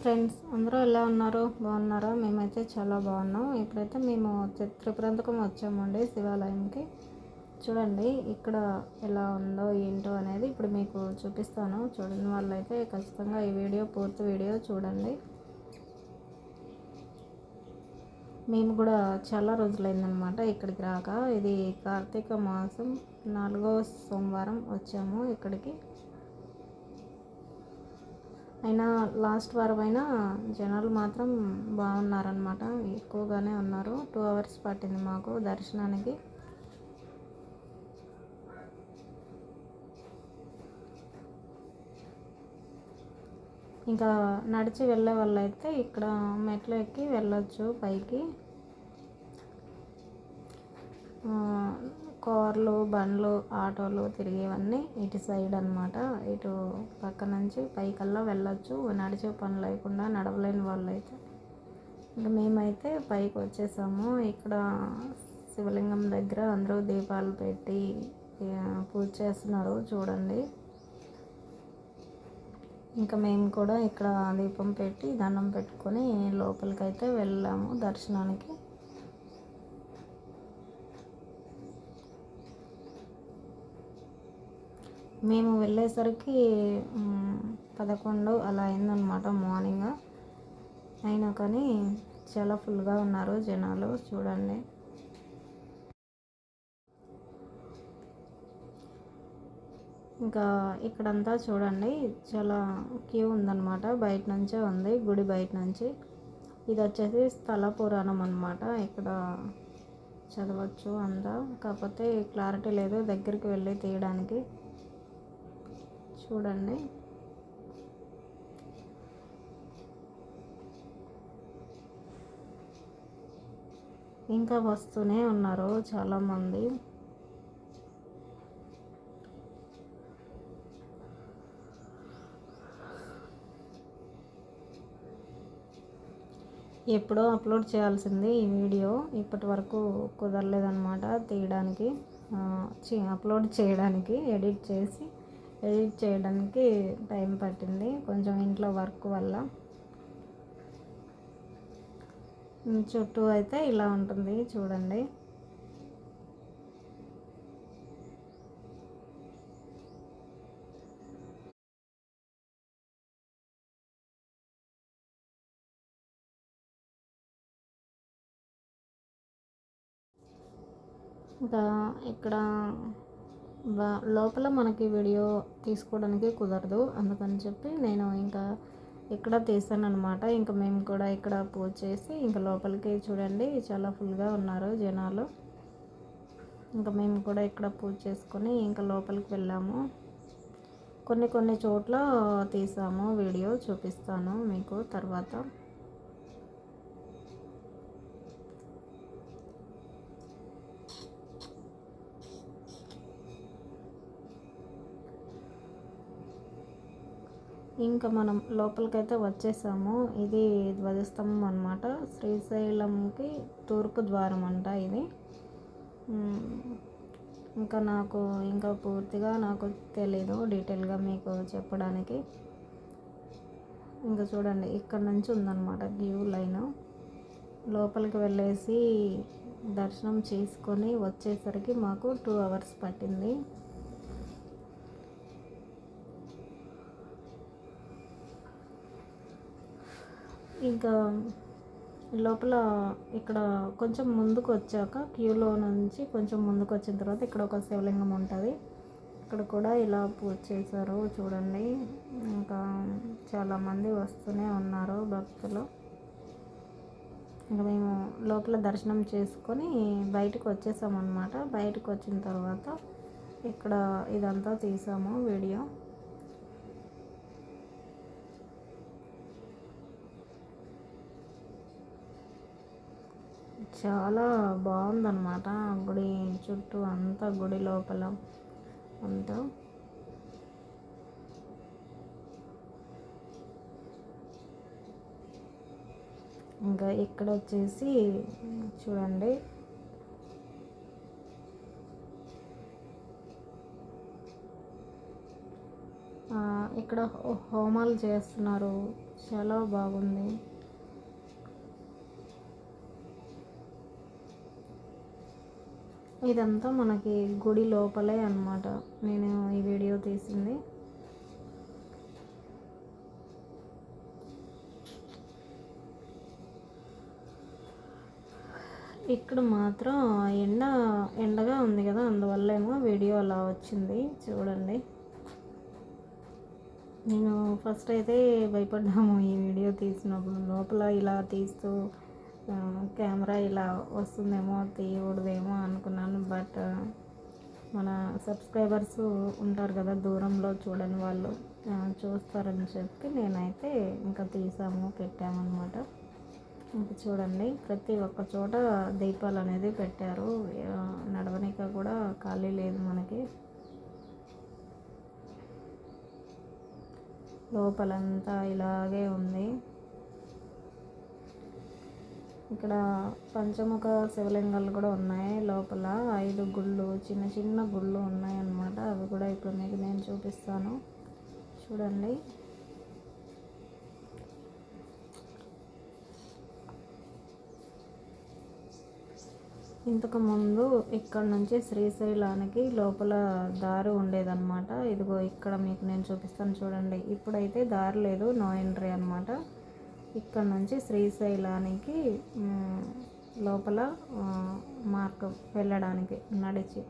Friends అందరూ ఎలా ఉన్నారు? బాగున్నారా? మేమైతే చాలా బాగున్నాం. ఇప్పుడైతే మేము తి- వచ్చామండి శివాలయంకి. చూడండి ఇక్కడ ఎలా ఉందో ఏంటో అనేది ఇప్పుడు మీకు చూపిస్తాను. చూడని వాళ్ళైతే ఖచ్చితంగా ఈ వీడియో పూర్తి వీడియో చూడండి. మేము కూడా చాలా రోజులైందనమాట ఇక్కడికి రాక. ఇది కార్తీక మాసం నాలుగో సోమవారం వచ్చాము ఇక్కడికి. అయినా లాస్ట్ వారం అయినా జనాలు మాత్రం బాగున్నారనమాట ఎక్కువగానే ఉన్నారు. టూ అవర్స్ పట్టింది మాకు దర్శనానికి. ఇంకా నడిచి వెళ్ళే వాళ్ళైతే ఇక్కడ మెట్లు ఎక్కి వెళ్ళొచ్చు పైకి. కార్లు బండ్లు ఆటోలు తిరిగేవన్నీ ఇటు సైడ్ అన్నమాట. ఇటు పక్క నుంచి పైకల్లా వెళ్ళొచ్చు. నడిచే పని లేకుండా నడవలేని వాళ్ళు అయితే ఇంకా మేమైతే పైకి వచ్చేసాము. ఇక్కడ శివలింగం దగ్గర అందరూ దీపాలు పెట్టి పూజ చేస్తున్నారు చూడండి. ఇంకా మేము కూడా ఇక్కడ దీపం పెట్టి దండం పెట్టుకొని లోపలికైతే వెళ్ళాము దర్శనానికి. మేము వెళ్ళేసరికి పదకొండు అలా అయిందనమాట మార్నింగ్ అయినా కానీ చాలా ఫుల్గా ఉన్నారు జనాలు చూడండి. ఇంకా ఇక్కడంతా చూడండి చాలా క్యూ ఉందన్నమాట. బయట నుంచే ఉంది గుడి బయట నుంచి. ఇది వచ్చేసి స్థల పురాణం అనమాట ఇక్కడ చదవచ్చు అంతా. కాకపోతే క్లారిటీ లేదు దగ్గరికి వెళ్ళి తీయడానికి. చూడండి. ఇంకా వస్తూనే ఉన్నారు చాలామంది. ఎప్పుడో అప్లోడ్ చేయాల్సింది ఈ వీడియో. ఇప్పటి వరకు కుదరలేదన్నమాట తీయడానికి అప్లోడ్ చేయడానికి ఎడిట్ చేసి ఎడిట్ చేయడానికి టైం పట్టింది. కొంచెం ఇంట్లో వర్క్ వల్ల. చుట్టూ అయితే ఇలా ఉంటుంది. చూడండి. ఇంకా ఇక్కడ లోపల మనకి వీడియో తీసుకోవడానికి కుదరదు. అందుకని చెప్పి నేను ఇంకా ఇక్కడ తీసాను అనమాట ఇంకా మేము కూడా ఇక్కడ పూజ చేసి ఇంకా లోపలికి చూడండి. చాలా ఫుల్గా ఉన్నారు జనాలు. ఇంకా మేము కూడా ఇక్కడ పూజ చేసుకొని ఇంకా లోపలికి వెళ్ళాము. కొన్ని కొన్ని చోట్ల తీసాము వీడియో చూపిస్తాను మీకు తర్వాత. ఇంకా మనం లోపలికైతే వచ్చేసాము. ఇది ధ్వజస్తంభం అనమాట శ్రీశైలంకి తూర్పు ద్వారం అంట ఇది. ఇంకా నాకు ఇంకా పూర్తిగా నాకు తెలీదు డీటెయిల్గా మీకు చెప్పడానికి. ఇంకా చూడండి ఇక్కడ నుంచి ఉందన్నమాట క్యూ లైన్. లోపలికి వెళ్ళేసి దర్శనం చేసుకొని వచ్చేసరికి మాకు టూ అవర్స్ పట్టింది. ఇంకా లోపల ఇక్కడ కొంచెం ముందుకు వచ్చాక క్యూలో నుంచి కొంచెం ముందుకు వచ్చిన తర్వాత ఇక్కడ ఒక శివలింగం ఉంటుంది. ఇక్కడ కూడా ఇలా పూజ చేశారు చూడండి. ఇంకా చాలామంది వస్తూనే ఉన్నారు భక్తులు. ఇంకా మేము లోపల దర్శనం చేసుకొని బయటకు వచ్చేసామన్నమాట బయటకు వచ్చిన తర్వాత ఇక్కడ ఇదంతా తీసాము వీడియో. చాలా బాగుందన్నమాట గుడి చుట్టూ అంతా గుడి లోపల అంతా. ఇంకా ఇక్కడ వచ్చేసి చూడండి. ఆ, ఇక్కడ హో- హోమాలు చేస్తున్నారు. చాలా బాగుంది. ఇదంతా మనకి గుడి లోపలే అన్నమాట. నేను ఈ వీడియో తీసింది. ఇక్కడ మాత్రం ఎండ ఎండగా ఉంది కదా అందువల్ల ఏమో వీడియో అలా వచ్చింది. చూడండి. నేను ఫస్ట్ అయితే భయపడ్డాము ఈ వీడియో తీసినప్పుడు. లోపల ఇలా తీస్తూ కెమెరా ఇలా వస్తుందేమో తీయకూడదేమో అనుకున్నాను. బట్ మన సబ్స్క్రైబర్స్ ఉంటారు కదా దూరంలో చూడని వాళ్ళు చూస్తారని చెప్పి నేనైతే ఇంకా తీసాము పెట్టామన్నమాట. ఇంకా చూడండి ప్రతి ఒక్క చోట దీపాలు అనేది పెట్టారు. నడవనిక కూడా ఖాళీ లేదు మనకి. లోపలంతా ఇలాగే ఉంది. ఇక్కడ పంచముఖ శివలింగాలు కూడా ఉన్నాయి లోపల. ఐదు గుళ్ళు చిన్న చిన్న గుళ్ళు ఉన్నాయి అన్నమాట అవి కూడా ఇప్పుడు మీకు నేను చూపిస్తాను. చూడండి. ఇంతకు ముందు ఇక్కడ నుంచి శ్రీశైలానికి లోపల దారి ఉండేదన్నమాట. ఇదిగో ఇక్కడ మీకు నేను చూపిస్తాను చూడండి. ఇప్పుడైతే దారి లేదు నో ఎంట్రీ అనమాట ఇక్కడ నుంచి శ్రీశైలానికి లోపల మార్గం వెళ్ళడానికి నడిచి.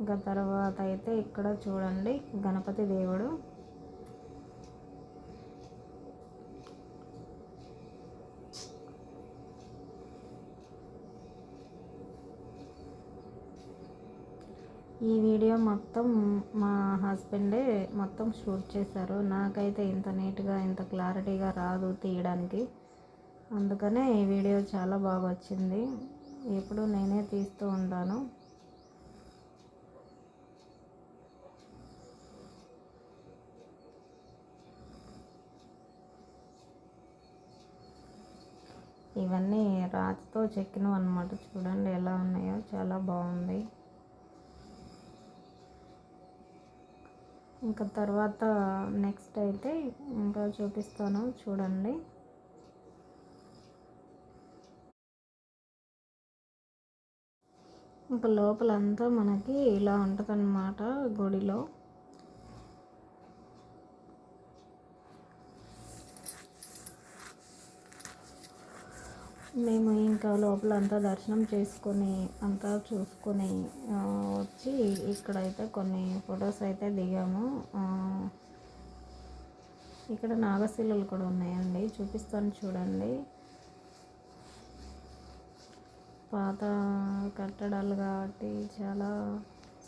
ఇంకా తర్వాత అయితే ఇక్కడ చూడండి గణపతి దేవుడు ఈ వీడియో మొత్తం మా హస్బెండే మొత్తం షూట్ చేశారు. నాకైతే ఇంత నీట్గా ఇంత క్లారిటీగా రాదు తీయడానికి. అందుకనే ఈ వీడియో చాలా బాగా వచ్చింది ఎప్పుడు నేనే తీస్తూ ఉంటాను. ఇవన్నీ రాతితో చెక్కినవి అనమాట చూడండి ఎలా ఉన్నాయో. చాలా బాగుంది. ఇంకా తర్వాత నెక్స్ట్ అయితే ఇంకా చూపిస్తాను చూడండి. ఇంకా లోపలంతా మనకి ఇలా ఉంటుందన్నమాట గుడిలో. మేము ఇంకా లోపల అంతా దర్శనం చేసుకొని అంతా చూసుకొని వచ్చి ఇక్కడైతే కొన్ని ఫొటోస్ అయితే దిగాము. ఇక్కడ నాగశిలలు కూడా ఉన్నాయండి. చూపిస్తాను చూడండి. పాత కట్టడాలు కాబట్టి చాలా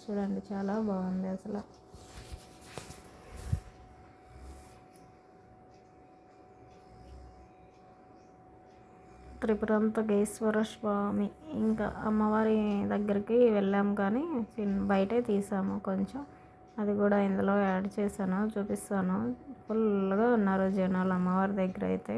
చూడండి చాలా బాగుంది అసలు. త్రిపురంతకేశ్వర స్వామి ఇంకా అమ్మవారి దగ్గరికి వెళ్ళాం కానీ బయటే తీసాము కొంచెం. అది కూడా ఇందులో యాడ్ చేశాను చూపిస్తాను. ఫుల్గా ఉన్నారు జనాలు అమ్మవారి దగ్గర అయితే.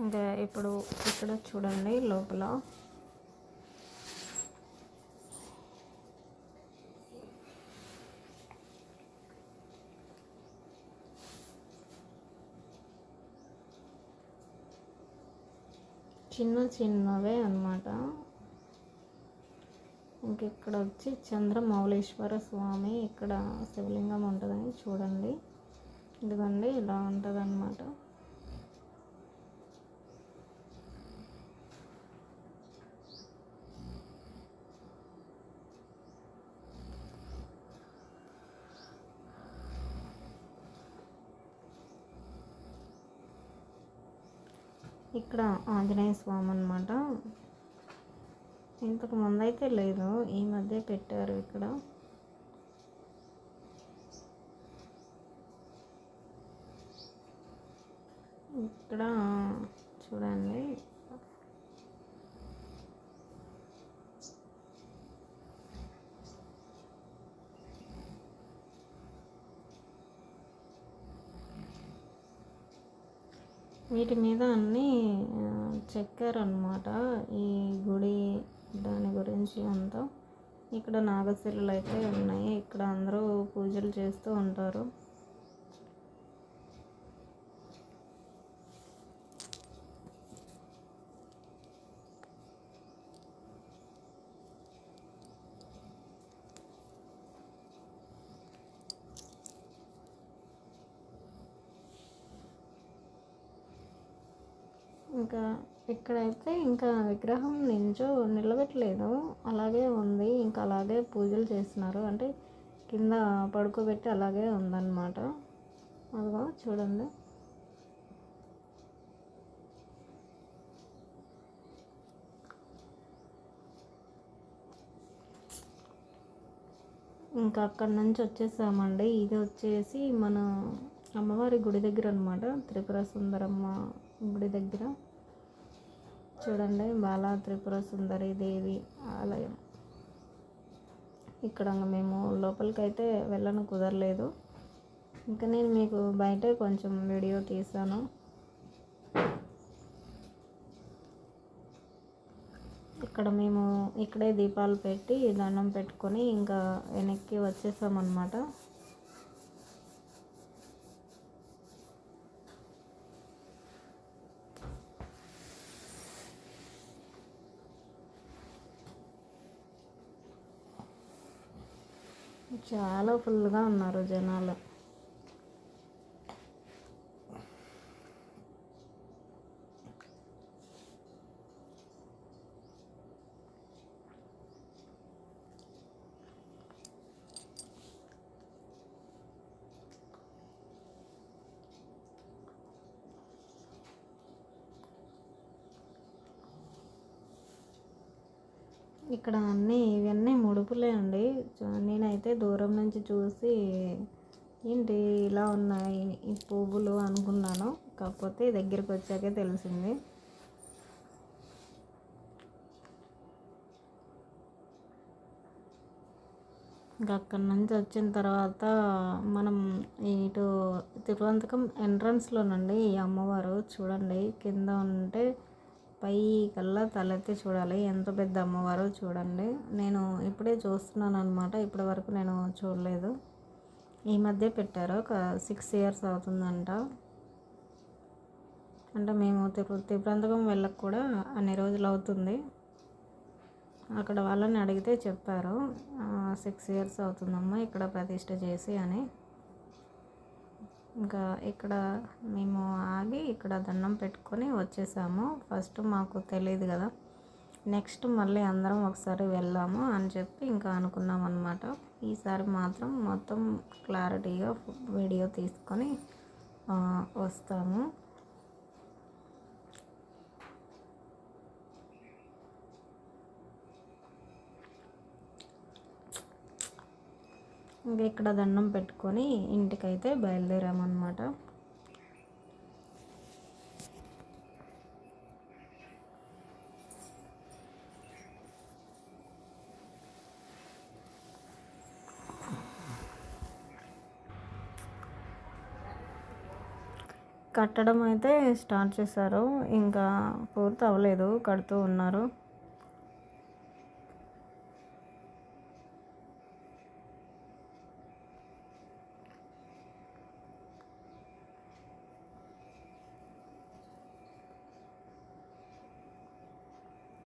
ఇంకా ఇప్పుడు ఇక్కడ చూడండి లోపల. చిన్న చిన్నవే అన్నమాట. ఇంకెక్కడ వచ్చి చంద్రమౌళేశ్వర స్వామి ఇక్కడ శివలింగం ఉంటుందని చూడండి. ఇదిగోండి ఇలా ఉంటుంది ఇక్కడ ఆంజనేయ స్వామి అనమాట ఇంతకు ముందు అయితే లేదు ఈ మధ్య పెట్టారు ఇక్కడ. ఇక్కడ చూడండి. వీటి మీద అన్నీ చెక్కారనమాట ఈ గుడి దాని గురించి అంతా. ఇక్కడ నాగశిలలు అయితే ఉన్నాయి. ఇక్కడ అందరూ పూజలు చేస్తూ ఉంటారు. ఇంకా ఇక్కడైతే ఇంకా విగ్రహం నించో నిలబెట్టలేదు. అలాగే ఉంది. ఇంకా అలాగే పూజలు చేస్తున్నారు. అంటే కింద పడుకోబెట్టి అలాగే ఉందన్నమాట. అదిగో చూడండి. ఇంకా అక్కడి నుంచి వచ్చేసామండి. ఇది వచ్చేసి మన అమ్మవారి గుడి దగ్గర అనమాట త్రిపుర సుందరమ్మ గుడి దగ్గర. చూడండి బాలా త్రిపుర సుందరి దేవి ఆలయం. ఇక్కడ మేము లోపలికైతే వెళ్ళను కుదరలేదు. ఇంకా నేను మీకు బయటే కొంచెం వీడియో తీసాను. ఇక్కడ మేము ఇక్కడే దీపాలు పెట్టి దండం పెట్టుకొని ఇంకా వెనక్కి వచ్చేసామన్నమాట. చాలా ఫుల్గా ఉన్నారు జనాలు. ఇక్కడ అన్నీ ఇవన్నీ ముడుపులే అండి. నేనైతే దూరం నుంచి చూసి ఏంటి ఇలా ఉన్నాయి ఈ పువ్వులు అనుకున్నాను. కాకపోతే దగ్గరికి వచ్చాకే తెలిసింది. ఇంకా అక్కడి నుంచి వచ్చిన తర్వాత మనం ఇటు తిరువంతకం ఎంట్రన్స్లోనండి ఈ అమ్మవారు. చూడండి కింద ఉంటే పై కల్లా తలెత్తి చూడాలి. ఎంత పెద్ద అమ్మవారో చూడండి. నేను ఇప్పుడే చూస్తున్నాను అనమాట ఇప్పటి వరకు నేను చూడలేదు. ఈ మధ్య పెట్టారు. ఒక సిక్స్ ఇయర్స్ అవుతుందంట. అంటే మేము తిరు తిరుపంతకం వెళ్ళక కూడా అన్ని రోజులు అవుతుంది. అక్కడ వాళ్ళని అడిగితే చెప్పారు. సిక్స్ ఇయర్స్ అవుతుందమ్మా ఇక్కడ ప్రతిష్ట చేసి అని. ఇంకా ఇక్కడ మేము ఆగి ఇక్కడ దండం పెట్టుకొని వచ్చేసాము. ఫస్ట్ మాకు తెలియదు కదా. నెక్స్ట్ మళ్ళీ అందరం ఒకసారి వెళ్దాము అని చెప్పి ఇంకా అనుకున్నాం అనమాట ఈసారి మాత్రం మొత్తం క్లారిటీగా వీడియో తీసుకొని వస్తాము. ఇంకా ఇక్కడ దండం పెట్టుకొని ఇంటికైతే బయలుదేరామన్నమాట. కట్టడం అయితే స్టార్ట్ చేశారు. ఇంకా పూర్తి అవ్వలేదు కడుతూ ఉన్నారు.